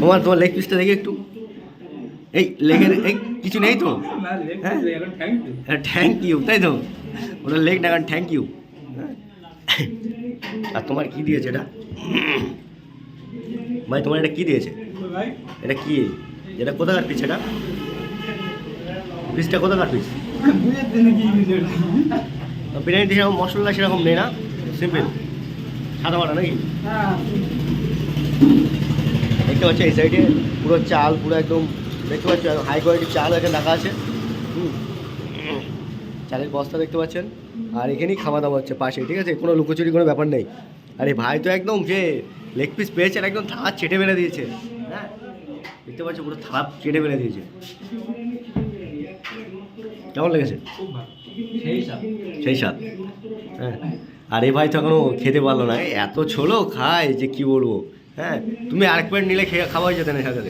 তোমার তোমার লেগ পিসটা দেখি একটু। এই লেগের এই কিছু নেই তো? হ্যাঁ? থ্যাংক ইউ তাই তো? ওটা লেগ না কারণ থ্যাংক ইউ আর তোমার কি দিয়েছে এটা? ভাই তোমার এটা কি দিয়েছে? এটা কি? এটা কোথাকার পিস এটা? পিসটা কোথাকার পিস বুঝেছেন নাকি বিরিয়ানিতে সেরকম মশলা সেরকম নেই না? সিম্পল সাদা বাটা নাকি? দেখতে পাচ্ছ, এই সাইডে পুরো চাল, পুরো একদম, দেখতে পাচ্ছ হাই কোয়ালিটির চাল এখানে রাখা আছে। চালের বস্তা দেখতে পাচ্ছেন। আর এখানেই খাওয়া দাওয়া হচ্ছে পাশে, ঠিক আছে? কোনো লুকোচুরি, কোনো ব্যাপার নেই। আর ভাই তো একদম যে লেগ পিস পেয়েছেন, একদম থালা চেটে ফেলে দিয়েছে। হ্যাঁ? দেখতে পাচ্ছ পুরো থালা চেটে ফেলে দিয়েছে। কেমন লেগেছে? সেই স্বাদ। হ্যাঁ। আর ভাই, তো এখনও খেতে পারল না। এত ছোলো খায় যে কি বলব? হ্যাঁ তুমি আরেক প্লেট নিলে খেয়ে খাওয়াই যেতে না সাথে